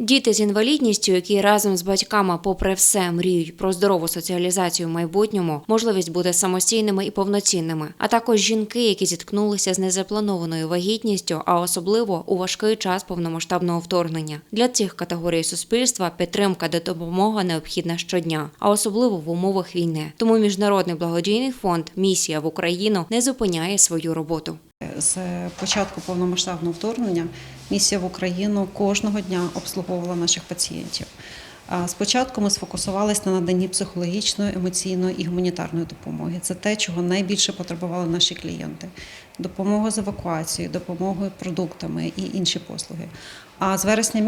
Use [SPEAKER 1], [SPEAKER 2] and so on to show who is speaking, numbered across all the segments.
[SPEAKER 1] Діти з інвалідністю, які разом з батьками, попри все, мріють про здорову соціалізацію в майбутньому, можливість бути самостійними і повноцінними, а також жінки, які зіткнулися з незапланованою вагітністю, а особливо у важкий час повномасштабного вторгнення. Для цих категорій суспільства підтримка та допомога необхідна щодня, а особливо в умовах війни. Тому міжнародний благодійний фонд Місія в Україну не зупиняє свою роботу.
[SPEAKER 2] З початку повномасштабного вторгнення місія в Україну кожного дня обслуговувала наших пацієнтів. Спочатку ми сфокусувалися на наданні психологічної, емоційної і гуманітарної допомоги. Це те, чого найбільше потребували наші клієнти: допомога з евакуацією, допомогою продуктами і інші послуги. А з вересня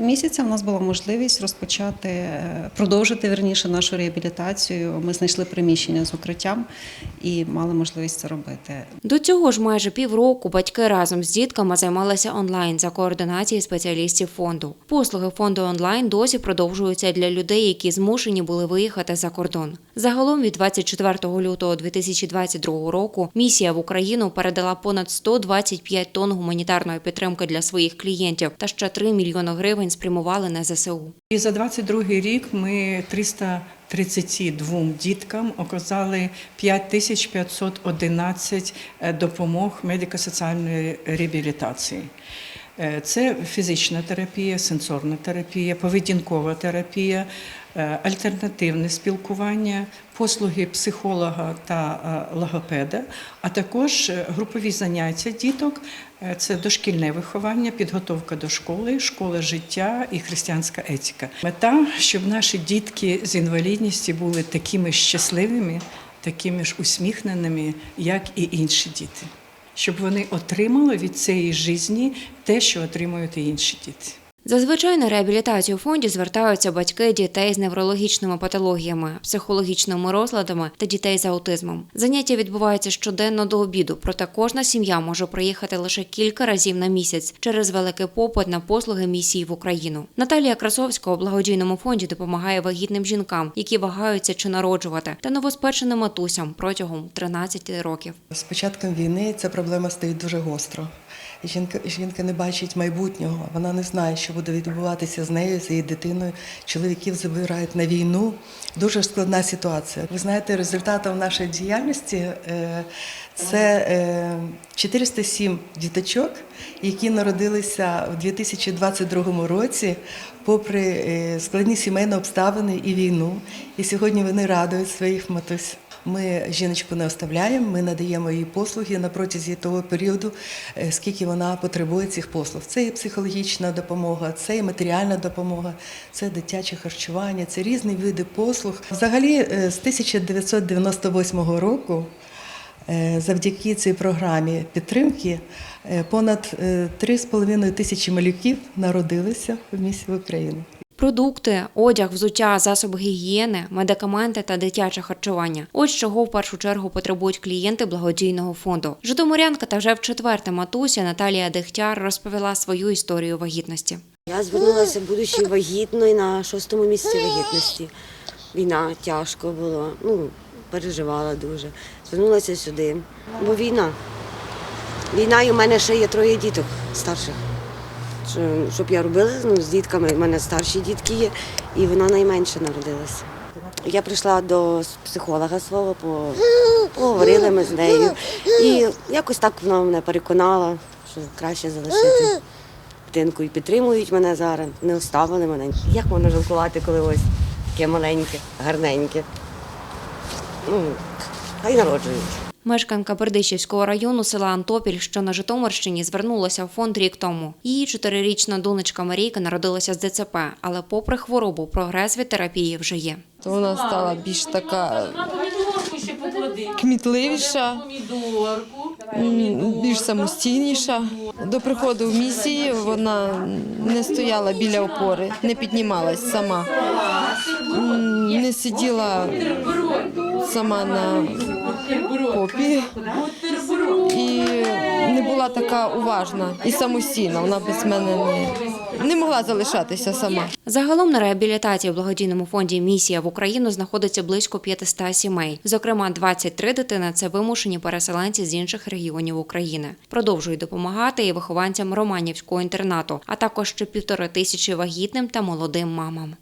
[SPEAKER 2] місяця, в нас була можливість розпочати, е, продовжити верніше нашу реабілітацію. Ми знайшли приміщення з укриттям і мали можливість це робити.
[SPEAKER 1] До цього ж майже півроку батьки разом з дітками займалися онлайн за координації спеціалістів фонду. Послуги фонду онлайн досі продовжуються для людей, які змушені були виїхати за кордон. Загалом від 24 лютого 2022 року місія в Україну передала понад 125 тонн гуманітарної підтримки для своїх клієнтів та ще 3 мільйони гривень спрямували на ЗСУ.
[SPEAKER 3] І за 22 рік ми 332 діткам оказали 5511 е, допомог медико-соціальної реабілітації. Е, Це фізична терапія, сенсорна терапія, поведінкова терапія, е, альтернативне спілкування, послуги психолога та е, логопеда, а також групові заняття діток. Це дошкільне виховання, підготовка до школи, школа життя і християнська етика. Мета, щоб наші дітки з інвалідністю були такими щасливими, такими ж усміхненими, як і інші діти, щоб вони отримали від цієї житті те, що отримують інші діти.
[SPEAKER 1] Зазвичай на реабілітацію у фонді звертаються батьки дітей з неврологічними патологіями, психологічними розладами та дітей з аутизмом. Заняття відбуваються щоденно до обіду, проте кожна сім'я може приїхати лише кілька разів на місяць через великий попит на послуги місії в Україну. Наталія Красовська у благодійному фонді допомагає вагітним жінкам, які вагаються чи народжувати, та новоспеченим матусям протягом 13 років.
[SPEAKER 4] З початком війни ця проблема стоїть дуже гостро. Жінка, жінка не бачить майбутнього, вона не знає, що буде відбуватися з нею, з її дитиною. Чоловіків забирають на війну. Дуже складна ситуація. Ви знаєте, результатом нашої діяльності е, це е, 407 діточок, які народилися в 2022 році, попри е, складні сімейні обставини і війну. І сьогодні вони радують своїх матусь. Ми жіночку не оставляємо, ми надаємо їй послуги на протязі того періоду, е, скільки вона потребує цих послуг. Це і психологічна допомога, це і матеріальна допомога, це дитяче харчування, це різні види послуг. Взагалі, е, з 1998 року, е, завдяки цій програмі підтримки, понад е, 3,5 тисячі малюків народилися в місті України.
[SPEAKER 1] Продукти, одяг, взуття, засоби гігієни, медикаменти та дитяче харчування. Ось чого в першу чергу потребують клієнти благодійного фонду. Житомирянка та вже в четверте матуся Наталія Дегтяр розповіла свою історію вагітності.
[SPEAKER 5] Я звернулася, будучи вагітною на шостому місці вагітності. Війна тяжко було, ну, переживала дуже. Звернулася сюди. Бо війна. Війна і у мене ще є троє діток старших. Що- Щоб я робила ну, з дітками, у мене старші дітки є, і вона найменше народилася. Я прийшла до психолога свого, поговорили ми з нею. І якось так вона мене переконала, що краще залишити дитинку і підтримують мене зараз, не оставили мене. Як можна жалкувати, коли ось таке маленьке, гарненьке. Ну, хай народжують.
[SPEAKER 1] Мешканка Бердичівського району села Антопіль, що на Житомирщині, звернулася в фонд рік тому. Її чотирирічна донечка Марійка народилася з ДЦП, але попри хворобу, прогрес від терапії вже є.
[SPEAKER 6] то вона стала більш така кмітливіша, більш самостійніша. До приходу в місії вона не стояла біля опори, не піднімалась сама, не сиділа сама на попі і не була така уважна і самостійна. Вона без мене не не могла залишатися сама.
[SPEAKER 1] Загалом на реабілітації в благодійному фонді Місія в Україну знаходиться близько 500 сімей. Зокрема, 23 дитини це вимушені переселенці з інших регіонів України. Продовжують допомагати і вихованцям Романівського інтернату, а також ще півтори тисячі вагітним та молодим мамам.